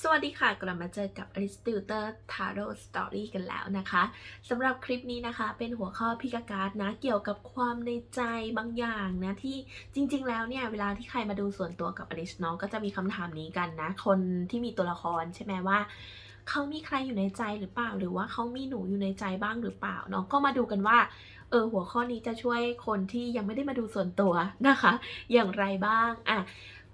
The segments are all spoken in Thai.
สวัสดีค่ะ กลับมาเจอกับ a r i s t o t l e Tarot Story กันแล้วนะคะสำหรับคลิปนี้นะคะ เป็นหัวข้อพิกาการ์ดนะ เกี่ยวกับความในใจบางอย่างนะ ที่จริง ๆ แล้วเนี่ย เวลาที่ใครมาดูส่วนตัวกับอลิสเนาะก็จะมีคำถามนี้กันนะ คนที่มีตัวละครใช่ไหมว่าเขามีใครอยู่ในใจหรือเปล่า หรือว่าเขามีหนูอยู่ในใจบ้างหรือเปล่าเนาะก็มาดูกันว่าเออหัวข้อนี้จะช่วยคนที่ยังไม่ได้มาดูส่วนตัวนะคะ อย่างไรบ้างอะ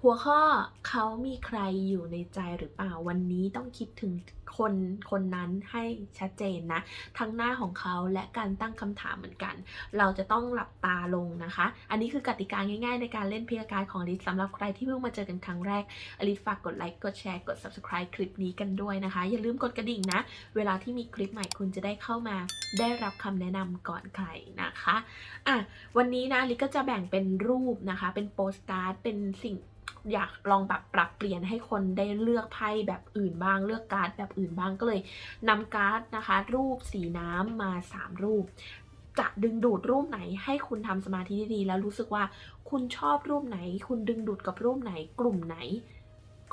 หัวข้อเขามีใครอยู่ในใจหรือเปล่าวันนี้ต้องคิดถึงคนคนนั้นให้ชัดเจนนะ ทั้งหน้าของเขาและการตั้งคำถามเหมือนกัน เราจะต้องหลับตาลงนะคะ อันนี้คือกติกาง่ายๆ ในการเล่นพิกาการของอลิสสำหรับใครที่เพิ่งมาเจอกันครั้งแรกอลิสฝากกดไลค์กดแชร์กด subscribe คลิปนี้กันด้วยนะคะ อย่าลืมกดกระดิ่งนะ เวลาที่มีคลิปใหม่คุณจะได้เข้ามา ได้รับคำแนะนำก่อนใครนะคะอะวันนี้นะลิก็จะแบ่งเป็นรูปนะคะ เป็นโปสการ์ดเป็นสิ่ง อยากลองแบบปรับเปลี่ยนให้คนได้เลือกไพ่แบบอื่นบ้าง เลือกการ์ดแบบอื่นบ้างก็เลยนำการ์ดนะคะ รูปสีน้ำมา 3 รูป จะดึงดูดรูปไหนให้คุณทำสมาธิดีๆแล้วรู้สึกว่าคุณชอบรูปไหน คุณดึงดูดกับรูปไหนกลุ่มไหน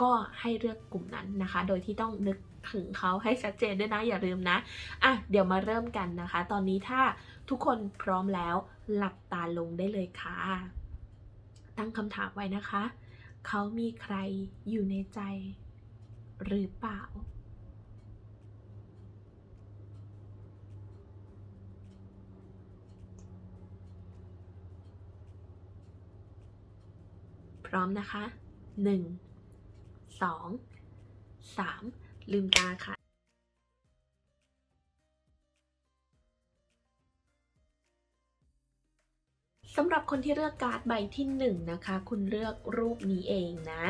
ก็ให้เลือกกลุ่มนั้นนะคะ โดยที่ต้องนึกถึงเขาให้ชัดเจนด้วยนะอย่าลืมนะอะเดี๋ยวมาเริ่มกันนะคะ ตอนนี้ถ้าทุกคนพร้อมแล้วหลับตาลงได้เลยค่ะ ตั้งคำถามไว้นะคะ เขามีใครอยู่ในใจ หรือเปล่า พร้อมนะคะหนึ่งสองสามลืมตาค่ะ สำหรับคนที่เลือกการ์ดใบที่1นงนะคะ คุณเลือกรูปนี้เองนะ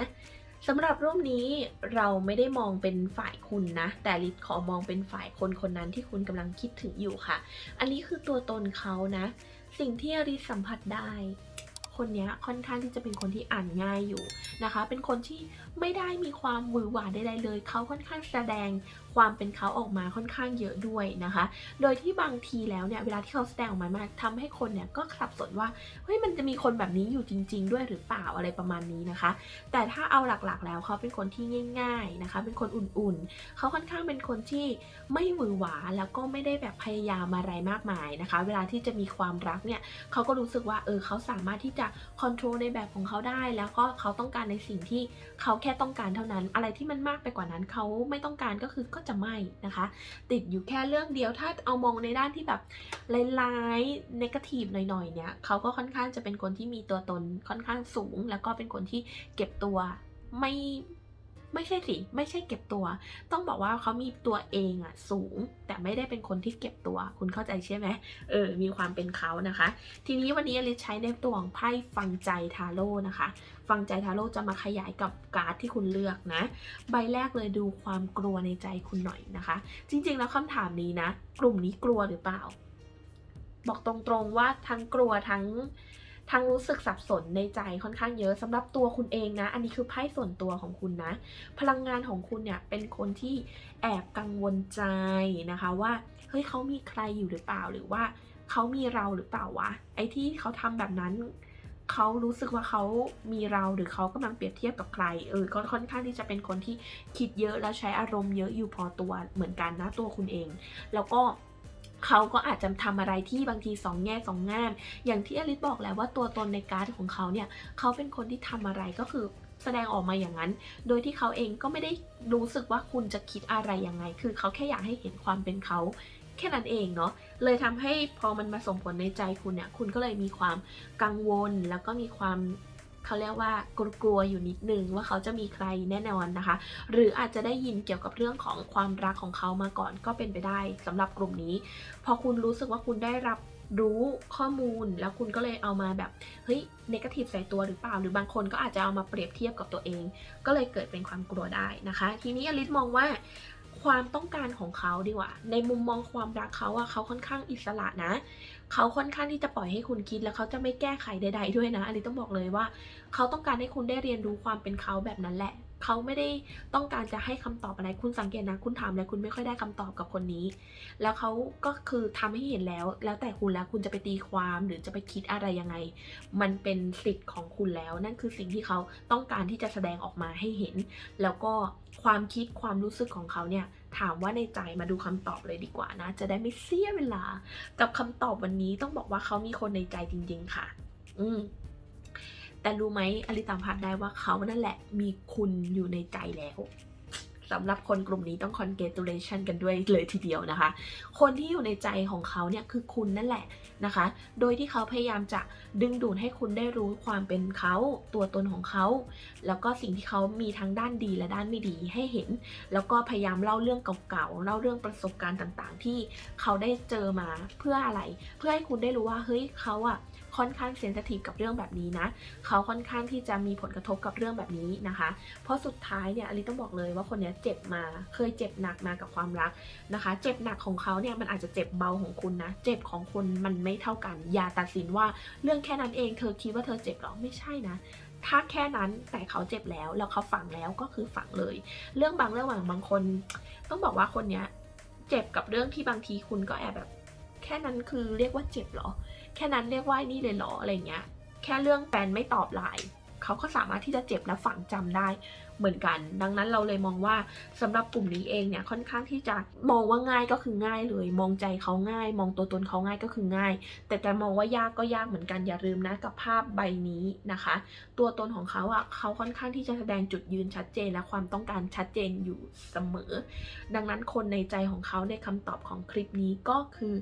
สำหรับรูปนี้เราไม่ได้มองเป็นฝ่ายคุณนะ แต่ลิศขอมองเป็นฝ่ายคนคนนั้นที่คุณกำลังคิดถึงอยู่ค่ะ อันนี้คือตัวตนเขานะ สิ่งที่ลิศสัมผัสได้ คนนี้ค่อนข้างที่จะเป็นคนที่อ่านง่ายอยู่นะคะ เป็นคนที่ไม่ได้มีความหวือหวาใดๆเลย เขาค่อนข้างแสดงความเป็นเขาออกมาค่อนข้างเยอะด้วยนะคะ โดยที่บางทีแล้วเนี่ยเวลาที่เขาแสดงออกมามาทำให้คนเนี่ยก็สับสนว่าเฮ้ยมันจะมีคนแบบนี้อยู่จริง ๆ ด้วยหรือเปล่าอะไรประมาณนี้นะคะ แต่ถ้าเอาหลักๆ แล้วเขาเป็นคนที่ง่าย ๆนะคะ เป็นคนอุ่นๆ เขาค่อนข้างเป็นคนที่ไม่หวือหวาแล้วก็ไม่ได้แบบพยายามอะไรมากมายนะคะ เวลาที่จะมีความรักเนี่ยเขาก็รู้สึกว่าเออเขาสามารถที่จะคอนโทรลในแบบของเขาได้ แล้วก็เขาต้องการในสิ่งที่เขาแค่ต้องการเท่านั้น อะไรที่มันมากไปกว่านั้นเขาไม่ต้องการก็คือก็จะไม่นะคะ ติดอยู่แค่เรื่องเดียวถ้าเอามองในด้านที่แบบร้ายๆนกาทีฟหน่อยๆเนี่ยเขาก็ค่อนข้างจะเป็นคนที่มีตัวตนค่อนข้างสูง แล้วก็เป็นคนที่เก็บตัวไม่ ไม่ใช่สิ ไม่ใช่เก็บตัว ต้องบอกว่าเขามีตัวเองอะสูง แต่ไม่ได้เป็นคนที่เก็บตัว คุณเข้าใจใช่ไหมเออ มีความเป็นเขานะคะ ทีนี้วันนี้อลิซใช้ในตัวของไพ่ฟังใจทาโร่นะคะ ฟังใจทาโร่จะมาขยายกับการ์ดที่คุณเลือกนะ ใบแรกเลยดูความกลัวในใจคุณหน่อยนะคะ จริง ๆ แล้วคำถามนี้นะ กลุ่มนี้กลัวหรือเปล่า บอกตรงๆว่าทั้งกลัวทั้ง ทั้งรู้สึกสับสนในใจค่อนข้างเยอะสำหรับตัวคุณเองนะ อันนี้คือไพ่ส่วนตัวของคุณนะ พลังงานของคุณเนี่ยเป็นคนที่แอบกังวลใจนะคะว่าเฮ้ยเขามีใครอยู่หรือเปล่าหรือว่าเขามีเราหรือเปล่าวะไอ้ที่เขาทำแบบนั้นเขารู้สึกว่าเขามีเราหรือเขากำลังเปรียบเทียบกับใคร เออ ก็ค่อนข้างที่จะเป็นคนที่คิดเยอะแล้วใช้อารมณ์เยอะอยู่พอตัวเหมือนกันนะตัวคุณเอง แล้วก็ เขาก็อาจจะทำอะไรที่บางทีสองแง่สองงามอย่างที่อลิสบอกแล้วว่าตัวตนในการ์ดของเขาเนี่ยเขาเป็นคนที่ทำอะไรก็คือแสดงออกมาอย่างนั้น โดยที่เขาเองก็ไม่ได้รู้สึกว่าคุณจะคิดอะไรยังไง คือเขาแค่อยากให้เห็นความเป็นเขา แค่นั้นเองเนาะ เลยทำให้พอมันมาส่งผลในใจคุณเนี่ย คุณก็เลยมีความกังวลแล้วก็มีความ เขาเรียกว่ากลัวๆอยู่นิดนึงว่าเขาจะมีใครแน่นอนนะคะ หรืออาจจะได้ยินเกี่ยวกับเรื่องของความรักของเขามาก่อนก็เป็นไปได้สำหรับกลุ่มนี้ พอคุณรู้สึกว่าคุณได้รับรู้ข้อมูลแล้วคุณก็เลยเอามาแบบเฮ้ยเนกาทีฟใส่ตัวหรือเปล่า หรือบางคนก็อาจจะเอามาเปรียบเทียบกับตัวเอง ก็เลยเกิดเป็นความกลัวได้นะคะ ทีนี้อลิสมองว่า ความต้องการของเขาดีกว่า ในมุมมองความรักเขาอะเขาค่อนข้างอิสระนะ เขาค่อนข้างที่จะปล่อยให้คุณคิดแล้วเขาจะไม่แก้ไขใด ๆ ด้วยนะอันนี้ต้องบอกเลยว่า เขาต้องการให้คุณได้เรียนรู้ความเป็นเขาแบบนั้นแหละ เขาไม่ได้ต้องการจะให้คำตอบอะไรคุณสังเกตนะ คุณถามแล้วคุณไม่ค่อยได้คำตอบกับคนนี้ แล้วเขาก็คือทำให้เห็นแล้ว แล้วแต่คุณแล้วคุณจะไปตีความหรือจะไปคิดอะไรยังไง มันเป็นสิทธิ์ของคุณแล้ว นั่นคือสิ่งที่เขาต้องการที่จะแสดงออกมาให้เห็น แล้วก็ความคิดความรู้สึกของเขาเนี่ยถามว่าในใจมาดูคำตอบเลยดีกว่านะ จะได้ไม่เสียเวลา กับคำตอบวันนี้ต้องบอกว่าเขามีคนในใจจริง ๆ ค่ะ อืม แต่รู้ไหมอลิตามพัดได้ว่าเขานั่นแหละมีคุณอยู่ในใจแล้วสำหรับคนกลุ่มนี้ต้อง congratulation กันด้วยเลยทีเดียวนะคะ คนที่อยู่ในใจของเขาเนี่ยคือคุณนั่นแหละนะคะ โดยที่เขาพยายามจะดึงดูดให้คุณได้รู้ความเป็นเขาตัวตนของเขา แล้วก็สิ่งที่เขามีทั้งด้านดีและด้านไม่ดีให้เห็น แล้วก็พยายามเล่าเรื่องเก่าๆ เล่าเรื่องประสบการณ์ต่างๆ ที่เขาได้เจอมาเพื่ออะไร เพื่อให้คุณได้รู้ว่าเฮ้ยเขาอะ ค่อนข้างเซนซิทีฟกับเรื่องแบบนี้นะเขาค่อนข้างที่จะมีผลกระทบกับเรื่องแบบนี้นะคะ เพราะสุดท้ายเนี่ยอลิต้องบอกเลยว่าคนเนี้ยเจ็บมาเคยเจ็บหนักมากับความรักนะคะ เจ็บหนักของเขาเนี่ยมันอาจจะเจ็บเบาของคุณนะ เจ็บของคนมันไม่เท่ากัน อย่าตัดสินว่าเรื่องแค่นั้นเองเธอคิดว่าเธอเจ็บหรอไม่ใช่นะถ้าแค่นั้นแต่เขาเจ็บแล้วแล้วเขาฝังแล้วก็คือฝังเลย เรื่องบางเรื่องบางบางคน ต้องบอกว่าคนเนี้ยเจ็บกับเรื่องที่บางทีคุณก็แอบแบบ แค่นั้นคือเรียกว่าเจ็บหรอ แค่นั้นเรียกว่านี่เลยเหรออะไรเงี้ย แค่เรื่องแฟนไม่ตอบไลน์เขาก็สามารถที่จะเจ็บและฝังจำได้เหมือนกัน ดังนั้นเราเลยมองว่าสำหรับกลุ่มนี้เองเนี่ยค่อนข้างที่จะมองว่าง่ายก็คือง่ายเลย มองใจเขาง่าย มองตัวตนเขาง่ายก็คือง่าย แต่แต่มองว่ายากก็ยากเหมือนกันอย่าลืมนะกับภาพใบนี้นะคะ ตัวตนของเขาอะ่ะเขาค่อนข้างที่จะแสดงจุดยืนชัดเจนและความต้องการชัดเจนอยู่เสมอ ดังนั้นคนในใจของเขาในคำตอบของคลิปนี้ก็คือ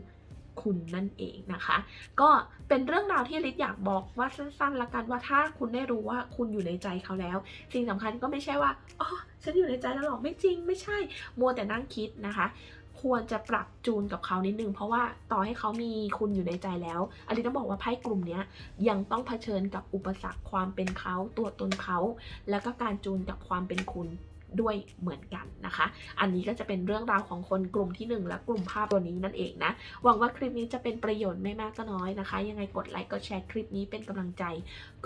คุณนั่นเองนะคะ ก็เป็นเรื่องราวที่ลิศอยากบอกว่าสั้นๆละกันว่าถ้าคุณได้รู้ว่าคุณอยู่ในใจเขาแล้ว สิ่งสำคัญก็ไม่ใช่ว่าอ๋อฉันอยู่ในใจแล้วหรอกไม่จริง ไม่ใช่ มัวแต่นั่งคิดนะคะควรจะปรับจูนกับเขานิดนึง เพราะว่าต่อให้เขามีคุณอยู่ในใจแล้วอลิต้องบอกว่าไพ่กลุ่มนี้ยังต้องเผชิญกับอุปสรรคความเป็นเขาตัวตนเขา แล้วก็การจูนกับความเป็นคุณ ด้วยเหมือนกันนะคะ อันนี้ก็จะเป็นเรื่องราวของคนกลุ่มที่ 1 และกลุ่มภาพตัวนี้นั่นเองนะ หวังว่าคลิปนี้จะเป็นประโยชน์ไม่มากก็น้อยนะคะ ยังไงกดไลค์กดแชร์คลิปนี้เป็นกำลังใจ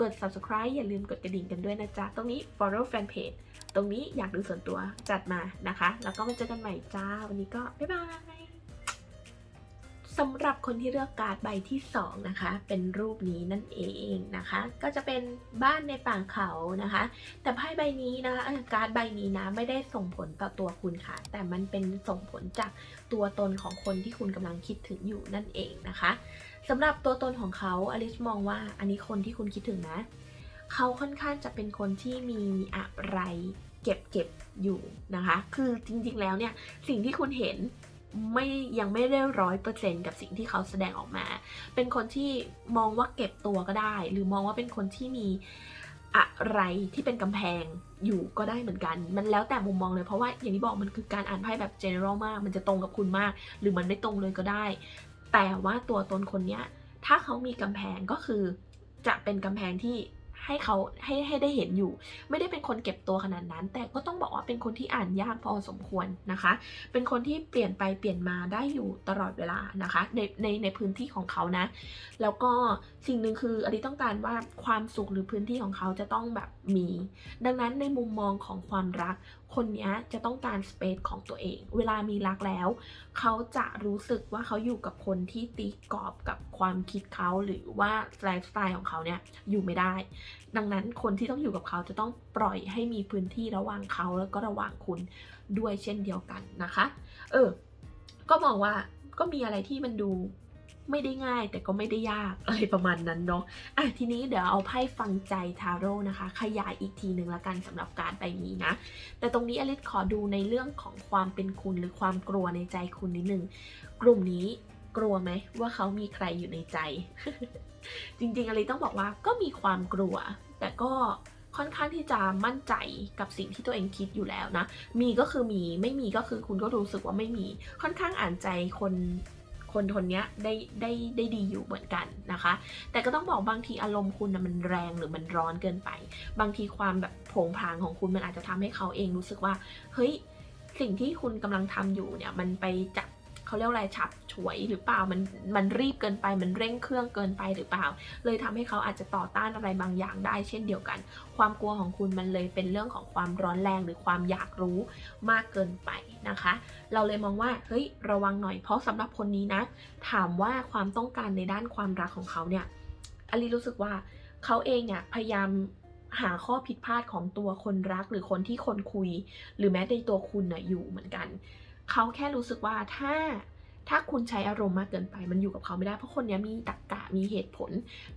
กด subscribe อย่าลืมกดกระดิ่งกันด้วยนะจ๊ะ ตรงนี้ follow fan page ตรงนี้อยากดูส่วนตัวจัดมานะคะ แล้วก็มาเจอกันใหม่จ้า วันนี้ก็บ๊ายบาย สำหรับคนที่เลือกการ์ดใบที่ 2 นะคะ เป็นรูปนี้นั่นเองนะคะ ก็จะเป็นบ้านในป่าเขานะคะ แต่ไพ่ใบนี้นะคะการ์ดใบนี้นะไม่ได้ส่งผลต่อตัวคุณค่ะ แต่มันเป็นส่งผลจากตัวตนของคนที่คุณกำลังคิดถึงอยู่นั่นเองนะคะสำหรับตัวตนของเขาอลิชมองว่าอันนี้คนที่คุณคิดถึงนะ เขาค่อนข้างจะเป็นคนที่มีอะไรเก็บเก็บอยู่นะคะ คือจริงๆแล้วเนี่ยสิ่งที่คุณเห็น ไม่ยังไม่ได้ร้อยเปอร์เซ็นกับสิ่งที่เขาแสดงออกมา เป็นคนที่มองว่าเก็บตัวก็ได้ หรือมองว่าเป็นคนที่มีอะไรที่เป็นกำแพงอยู่ก็ได้เหมือนกัน มันแล้วแต่มุมมองเลยเพราะว่าอย่างที่บอกมันคือการอ่านไพ่แบบ general มาก มันจะตรงกับคุณมาก หรือมันไม่ตรงเลยก็ได้ แต่ว่าตัวตนคนเนี้ยถ้าเขามีกำแพงก็คือจะเป็นกำแพงที่ ให้เขาให้ให้ได้เห็นอยู่ ไม่ได้เป็นคนเก็บตัวขนาดนั้น แต่ก็ต้องบอกว่าเป็นคนที่อ่านยากพอสมควรนะคะ เป็นคนที่เปลี่ยนไปเปลี่ยนมาได้อยู่ตลอดเวลานะคะในในในพื้นที่ของเขานะ แล้วก็สิ่งหนึ่งคืออลิต้องการว่าความสุขหรือพื้นที่ของเขาจะต้องแบบมี ดังนั้นในมุมมองของความรัก คนนี้จะต้องการสเปซของตัวเอง เวลามีรักแล้ว เขาจะรู้สึกว่าเขาอยู่กับคนที่ตีกรอบกับความคิดเขาหรือว่าไลฟ์สไตล์ของเขาเนี่ยอยู่ไม่ได้ ดังนั้นคนที่ต้องอยู่กับเขาจะต้องปล่อยให้มีพื้นที่ระหว่างเขาแล้วก็ระหว่างคุณด้วยเช่นเดียวกันนะคะ เออ ก็มองว่าก็มีอะไรที่มันดู ไม่ได้ง่ายแต่ก็ไม่ได้ยากอะไรประมาณนั้นเนาะอะทีนี้เดี๋ยวเอาไพ่ฟังใจทาโร่นะคะ ขยายอีกทีหนึ่งละกันสำหรับการใบนี้นะ แต่ตรงนี้อลิสขอดูในเรื่องของความเป็นคุณหรือความกลัวในใจคุณนิดนึงกลุ่มนี้กลัวไหมว่าเขามีใครอยู่ในใจ จริงๆอลิต้องบอกว่าก็มีความกลัว แต่ก็ค่อนข้างที่จะมั่นใจกับสิ่งที่ตัวเองคิดอยู่แล้วนะ มีก็คือมี ไม่มีก็คือคุณก็รู้สึกว่าไม่มี ค่อนข้างอ่านใจคน คนคนเนี้ยได้ได้ได้ดีอยู่เหมือนกันนะคะ แต่ก็ต้องบอกบางทีอารมณ์คุณนะมันแรงหรือมันร้อนเกินไป บางทีความแบบโผงผางของคุณมันอาจจะทำให้เขาเองรู้สึกว่า เฮ้ยสิ่งที่คุณกำลังทำอยู่เนี่ยมันไปจับ เขาเรียกอะไรฉับฉวยหรือเปล่ามันมันรีบเกินไปมันเร่งเครื่องเกินไปหรือเปล่า เลยทำให้เขาอาจจะต่อต้านอะไรบางอย่างได้ เช่นเดียวกัน ความกลัวของคุณมันเลยเป็นเรื่องของความร้อนแรงหรือความอยากรู้มากเกินไปนะคะ เราเลยมองว่าเฮ้ยระวังหน่อยเพราะสำหรับคนนี้นะ ถามว่าความต้องการในด้านความรักของเขาเนี่ยอลิรู้สึกว่าเขาเองเนี่ยพยายามหาข้อผิดพลาดของตัวคนรักหรือคนที่คนคุย หรือแม้ในตัวคุณน่ะอยู่เหมือนกัน เขาแค่รู้สึกว่าถ้าถ้าคุณใช้อารมณ์มากเกินไปมันอยู่กับเขาไม่ได้ เพราะคนนี้มีตรรกกะมีเหตุผล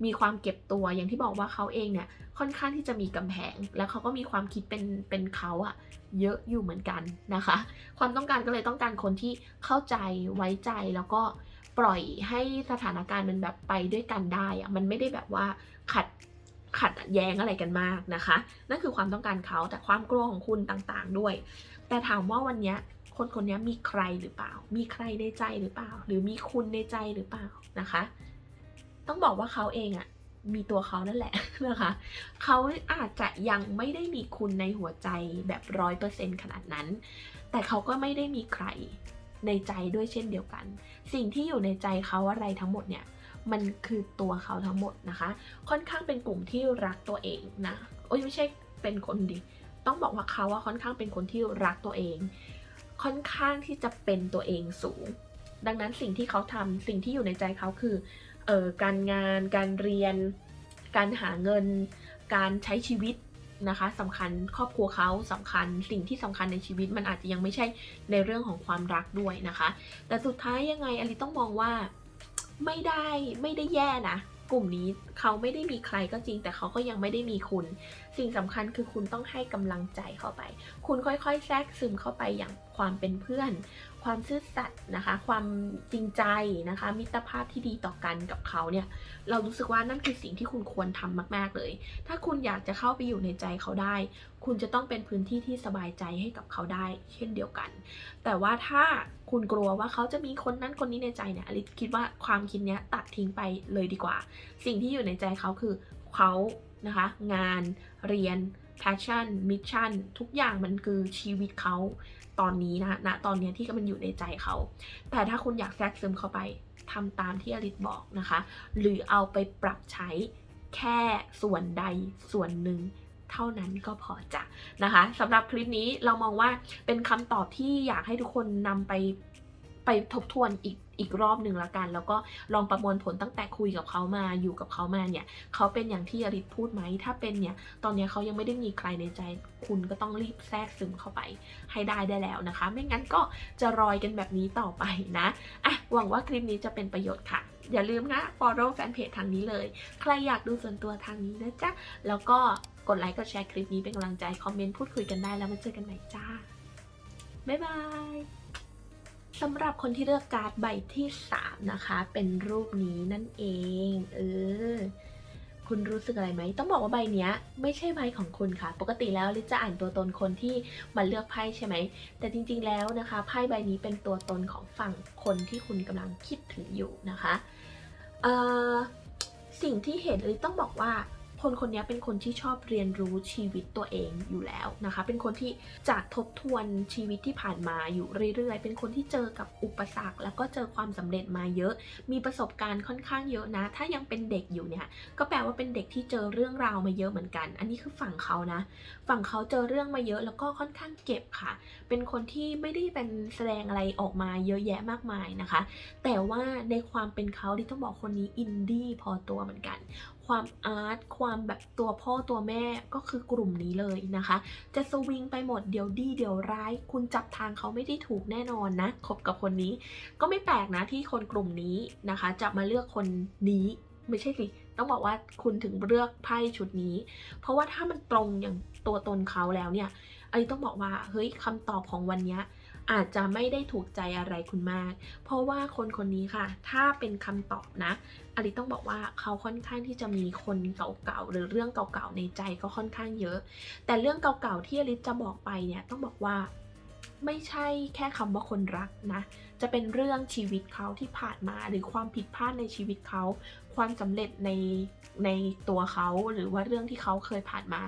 มีความเก็บตัวอย่างที่บอกว่าเขาเองเนี่ยค่อนข้างที่จะมีกำแพง แล้วเขาก็มีความคิดเป็นเป็นเขาอะเยอะอยู่เหมือนกันนะคะ ความต้องการก็เลยต้องการคนที่เข้าใจไว้ใจแล้วก็ปล่อยให้สถานการณ์มันแบบไปด้วยกันได้อะมันไม่ได้แบบว่าขัดขัดแย้งอะไรกันมากนะคะ นั่นคือความต้องการเขาแต่ความกลัวของคุณต่างๆด้วย แต่ถามว่าวันเนี้ย คนคนนี้มีใครหรือเปล่า มีใครในใจหรือเปล่า หรือมีคุณในใจหรือเปล่านะคะ ต้องบอกว่าเขาเองอะมีตัวเขานั่นแหละนะคะเขาอาจจะยังไม่ได้มีคุณในหัวใจแบบร้อยเปอร์เซ็นขนาดนั้น แต่เขาก็ไม่ได้มีใครในใจด้วยเช่นเดียวกัน สิ่งที่อยู่ในใจเขาอะไรทั้งหมดเนี่ย มันคือตัวเขาทั้งหมดนะคะ ค่อนข้างเป็นกลุ่มที่รักตัวเองนะ โอ้ยไม่ใช่เป็นคนดี ต้องบอกว่าเขาว่าค่อนข้างเป็นคนที่รักตัวเอง ค่อนข้างที่จะเป็นตัวเองสูง ดังนั้นสิ่งที่เขาทำสิ่งที่อยู่ในใจเขาคือเออการงาน การเรียน การหาเงิน การใช้ชีวิตนะคะสำคัญครอบครัวเขาสำคัญสิ่งที่สำคัญในชีวิตมันอาจจะยังไม่ใช่ในเรื่องของความรักด้วยนะคะ แต่สุดท้ายยังไงอลิต้องมองว่าไม่ได้ไม่ได้แย่นะ กลุ่มนี้เขาไม่ได้มีใครก็จริง แต่เขาก็ยังไม่ได้มีคุณ สิ่งสำคัญคือคุณต้องให้กำลังใจเข้าไป คุณค่อยๆ แทรกซึมเข้าไปอย่างความเป็นเพื่อน ความซื่อสัตย์นะคะ ความจริงใจนะคะ มิตรภาพที่ดีต่อกันกับเขาเนี่ย เรารู้สึกว่านั่นคือสิ่งที่คุณควรทำมาก ๆเลย ถ้าคุณอยากจะเข้าไปอยู่ในใจเขาได้ คุณจะต้องเป็นพื้นที่ที่สบายใจให้กับเขาได้ เช่นเดียวกัน แต่ว่าถ้า คุณกลัวว่าเขาจะมีคนนั้นคนนี้ในใจเนี่ยอลิคิดว่าความคิดเนี้ยตัดทิ้งไปเลยดีกว่า สิ่งที่อยู่ในใจเขาคือเขานะคะงานเรียน passion mission ทุกอย่างมันคือชีวิตเขาตอนนี้นะณตอนนี้ที่มันอยู่ในใจเขา แต่ถ้าคุณอยากแทรกซึมเข้าไปทำตามที่อลิสบอกนะคะ หรือเอาไปปรับใช้แค่ส่วนใดส่วนหนึ่ง เท่านั้นก็พอจะนะคะสำหรับคลิปนี้เรามองว่าเป็นคำตอบที่อยากให้ทุกคนนำไปไปทบทวนอีกอีกรอบหนึ่งละกัน แล้วก็ลองประมวลผลตั้งแต่คุยกับเขามาอยู่กับเขามาเนี่ยเขาเป็นอย่างที่อริศพูดไหมถ้าเป็นเนี่ยตอนนี้เขายังไม่ได้มีใครในใจ คุณก็ต้องรีบแทรกซึมเข้าไปให้ได้ได้แล้วนะคะ ไม่งั้นก็จะรอยกันแบบนี้ต่อไปนะอะหวังว่าคลิปนี้จะเป็นประโยชน์ค่ะ อย่าลืมนะ follow แฟนเพจทางนี้เลย ใครอยากดูส่วนตัวทางนี้นะจ๊ะแล้วก็ ดไลค์กดแชร์คลิปนี้เป็นกำลังใจ คอมเมนต์พูดคุยกันได้แล้วมาเจอกันใหม่จ้า บ๊ายบายสำหรับคนที่เลือกการ์ดใบที่ 3 นะคะ เป็นรูปนี้นั่นเอง เออ คุณรู้สึกอะไรไหม ต้องบอกว่าใบเนี้ย ไม่ใช่ใบของคุณค่ะ ปกติแล้วลิจะอ่านตัวตนคนที่มาเลือกไพ่ใช่ไหม แต่จริงๆแล้วนะคะ ไพ่ใบนี้เป็นตัวตนของฝั่งคนที่คุณกำลังคิดถึงอยู่นะคะ เอ่อ สิ่งที่เห็นเลยต้องบอกว่า คนคนนี้เป็นคนที่ชอบเรียนรู้ชีวิตตัวเองอยู่แล้วนะคะ เป็นคนที่จากทบทวนชีวิตที่ผ่านมาอยู่เรื่อยๆ เป็นคนที่เจอกับอุปสรรค แล้วก็เจอความสำเร็จมาเยอะ มีประสบการณ์ค่อนข้างเยอะนะ ถ้ายังเป็นเด็กอยู่เนี่ย ก็แปลว่าเป็นเด็กที่เจอเรื่องราวมาเยอะเหมือนกัน อันนี้คือฝั่งเขานะ ฝั่งเขาเจอเรื่องมาเยอะแล้วก็ค่อนข้างเก็บค่ะ เป็นคนที่ไม่ได้เป็นแสดงอะไรออกมาเยอะแยะมากมายนะคะ แต่ว่าในความเป็นเขาที่ต้องบอกคนนี้อินดี้พอตัวเหมือนกัน ความอาร์ตความแบบตัวพ่อตัวแม่ก็คือกลุ่มนี้เลยนะคะ จะสวิงไปหมดเดี๋ยวดีเดี๋ยวร้าย คุณจับทางเขาไม่ได้ถูกแน่นอนนะคบกับคนนี้ ก็ไม่แปลกนะที่คนกลุ่มนี้นะคะ จะมาเลือกคนนี้ไม่ใช่สิต้องบอกว่าคุณถึงเลือกไพ่ชุดนี้ เพราะว่าถ้ามันตรงอย่างตัวตนเขาแล้วเนี่ยอันนี้ต้องบอกว่าเฮ้ยคำตอบของวันนี้ อาจจะไม่ได้ถูกใจอะไรคุณมาก เพราะว่าคนคนนี้ค่ะ ถ้าเป็นคำตอบนะอลิต้องบอกว่าเขาค่อนข้างที่จะมีคนเก่าๆหรือเรื่องเก่าๆในใจก็ค่อนข้างเยอะ แต่เรื่องเก่าๆที่อลิจะบอกไปเนี่ยต้องบอกว่าไม่ใช่แค่คำว่าคนรักนะ จะเป็นเรื่องชีวิตเขาที่ผ่านมาหรือความผิดพลาดในชีวิตเขา ความสำเร็จในในตัวเขาหรือว่าเรื่องที่เขาเคยผ่านมา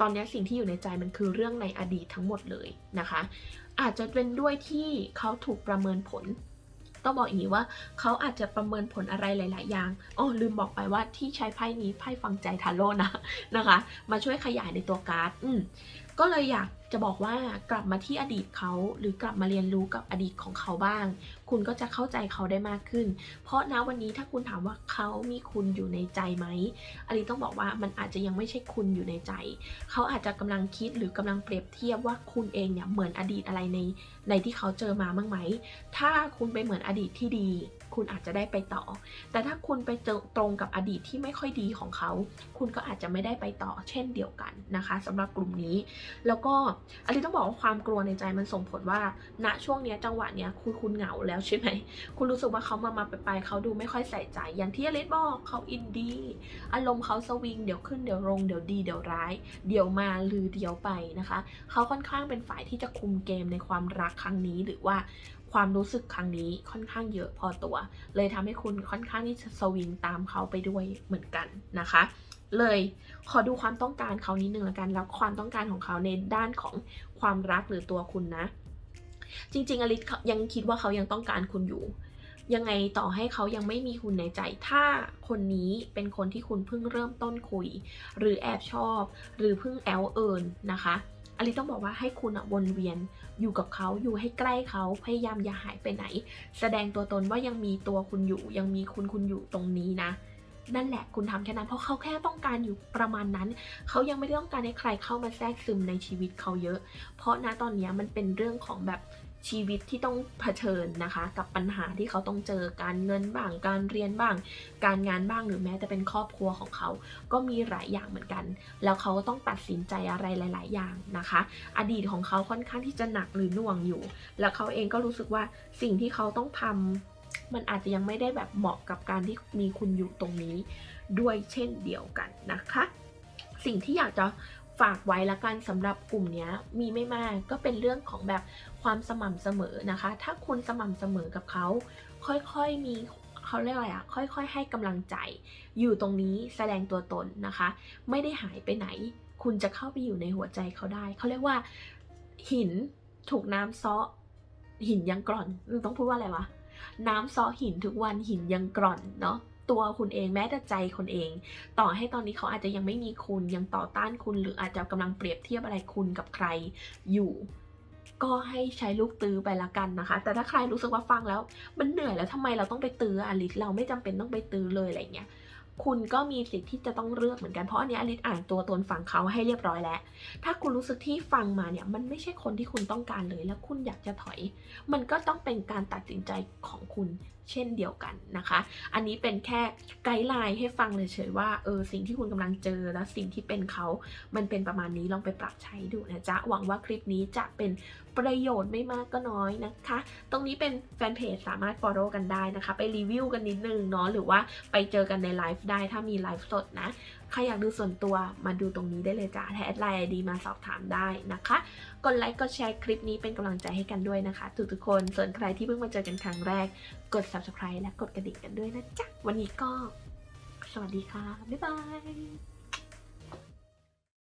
ตอนนี้สิ่งที่อยู่ในใจมันคือเรื่องในอดีตทั้งหมดเลยนะคะ อาจจะเป็นด้วยที่เขาถูกประเมินผลต้องบอกอย่างนี้ว่าเขาอาจจะประเมินผลอะไรหลาย ๆ อย่างอ๋อลืมบอกไปว่าที่ใช้ไพ่นี้ไพ่ฟังใจทาโร่นะนะคะ มาช่วยขยายในตัวการ์ดอืม ก็เลยอยากจะบอกว่ากลับมาที่อดีตเขาหรือกลับมาเรียนรู้กับอดีตของเขาบ้าง คุณก็จะเข้าใจเขาได้มากขึ้น เพราะนะวันนี้ถ้าคุณถามว่าเขามีคุณอยู่ในใจไหมอันนี้ต้องบอกว่ามันอาจจะยังไม่ใช่คุณอยู่ในใจ เขาอาจจะกำลังคิดหรือกำลังเปรียบเทียบว่าคุณเองเนี่ยเหมือนอดีตอะไรในในที่เขาเจอมาบ้างไหม ถ้าคุณไปเหมือนอดีตที่ดี คุณอาจจะได้ไปต่อ แต่ถ้าคุณไปเจอตรงกับอดีตที่ไม่ค่อยดีของเขา คุณก็อาจจะไม่ได้ไปต่อเช่นเดียวกันนะคะสำหรับกลุ่มนี้ แล้วก็อันนี้ต้องบอกว่าความกลัวในใจมันส่งผลว่า ณช่วงนี้จังหวะเนี้ยคุณคุณเหงาแล้วใช่ไหมคุณรู้สึกว่าเขามามาไปไปเขาดูไม่ค่อยใส่ใจ อย่างที่อลิสบอกเขาอินดี้อารมณ์เขาสวิงเดี๋ยวขึ้นเดี๋ยวลงเดี๋ยวดีเดี๋ยวร้าย เดี๋ยวมาหรือเดี๋ยวไปนะคะ เขาค่อนข้างเป็นฝ่ายที่จะคุมเกมในความรักครั้งนี้หรือว่า ความรู้สึกครั้งนี้ค่อนข้างเยอะพอตัว เลยทำให้คุณค่อนข้างที่จะสวิงตามเขาไปด้วยเหมือนกันนะคะ เลยขอดูความต้องการเขานิดนึงละกัน แล้วความต้องการของเขาในด้านของความรักหรือตัวคุณนะ จริง ๆ อลิสยังคิดว่าเขายังต้องการคุณอยู่ยังไงต่อให้เขายังไม่มีคุณในใจ ถ้าคนนี้เป็นคนที่คุณเพิ่งเริ่มต้นคุย หรือแอบชอบ หรือเพิ่งแอลเอิญนะคะ อลิต้องบอกว่าให้คุณอะวนเวียนอยู่กับเขาอยู่ให้ใกล้เขาพยายามอย่าหายไปไหน แสดงตัวตนว่ายังมีตัวคุณอยู่ ยังมีคุณคุณอยู่ตรงนี้นะ นั่นแหละคุณทำแค่นั้นเพราะเขาแค่ต้องการอยู่ประมาณนั้น เขายังไม่ได้ต้องการให้ใครเข้ามาแทรกซึมในชีวิตเขาเยอะ เพราะนะตอนนี้มันเป็นเรื่องของแบบ ชีวิตที่ต้องเผชิญนะคะ กับปัญหาที่เขาต้องเจอการเงินบ้าง การเรียนบ้าง การงานบ้างหรือแม้แต่เป็นครอบครัวของเขา ก็มีหลายอย่างเหมือนกัน แล้วเขาก็ต้องตัดสินใจอะไรหลาย ๆ อย่างนะคะ อดีตของเขาค่อนข้างที่จะหนักหรือหน่วงอยู่ แล้วเขาเองก็รู้สึกว่าสิ่งที่เขาต้องทำมันอาจจะยังไม่ได้แบบเหมาะกับการที่มีคุณอยู่ตรงนี้ ด้วยเช่นเดียวกันนะคะ สิ่งที่อยากจะ ฝากไว้ละกันสำหรับกลุ่มนี้มีไม่มากก็เป็นเรื่องของแบบความสม่ำเสมอนะคะ ถ้าคุณสม่ำเสมอกับเขา ค่อยๆมีเขาเรียกอะไรอะค่อยๆ ให้กำลังใจ อยู่ตรงนี้แสดงตัวตนนะคะ ไม่ได้หายไปไหน คุณจะเข้าไปอยู่ในหัวใจเขาได้ เขาเรียกว่า หินถูกน้ำซ้อหินยังกร่อนต้องพูดว่าอะไรวะน้ำซ้อหินทุกวันหินยังกร่อนเนาะ ตัวคุณเองแม้แต่ใจคนเอง ต่อให้ตอนนี้เขาอาจจะยังไม่มีคุณยังต่อต้านคุณหรืออาจจะกำลังเปรียบเทียบอะไรคุณกับใครอยู่ ก็ให้ใช้ลูกตื้อไปละกันนะคะ แต่ถ้าใครรู้สึกว่าฟังแล้ว มันเหนื่อยแล้วทำไมเราต้องไปตื้ออลิสเราไม่จำเป็นต้องไปตื้อเลยอะไรเงี้ยคุณก็มีสิทธิ์ที่จะต้องเลือกเหมือนกันเพราะอันนี้อลิสอ่านตัวตนฝั่งเขาให้เรียบร้อยแล้ว ถ้าคุณรู้สึกที่ฟังมาเนี่ยมันไม่ใช่คนที่คุณต้องการเลยแล้วคุณอยากจะถอย มันก็ต้องเป็นการตัดสินใจของคุณ เช่นเดียวกันนะคะ อันนี้เป็นแค่ไกด์ไลน์ให้ฟังเลยเฉยว่าเออสิ่งที่คุณกำลังเจอและสิ่งที่เป็นเขา มันเป็นประมาณนี้ลองไปปรับใช้ดูนะจ๊ะ หวังว่าคลิปนี้จะเป็นประโยชน์ไม่มากก็น้อยนะคะ ตรงนี้เป็นแฟนเพจสามารถ follow กันได้นะคะ ไปรีวิวกันนิดนึงเนาะหรือว่าไปเจอกันในไลฟ์ได้ถ้ามีไลฟ์สดนะ ใครอยากดูส่วนตัวมาดูตรงนี้ได้เลยจ้ะแอดไลน์ดีมาสอบถามได้นะคะ กดไลค์กดแชร์คลิปนี้เป็นกำลังใจให้กันด้วยนะคะ ทุกๆคน ส่วนใครที่เพิ่งมาเจอกันครั้งแรก กด subscribe และกดกระดิ่งกันด้วยนะจ๊ะ วันนี้ก็ สวัสดีค่ะ บ๊ายบาย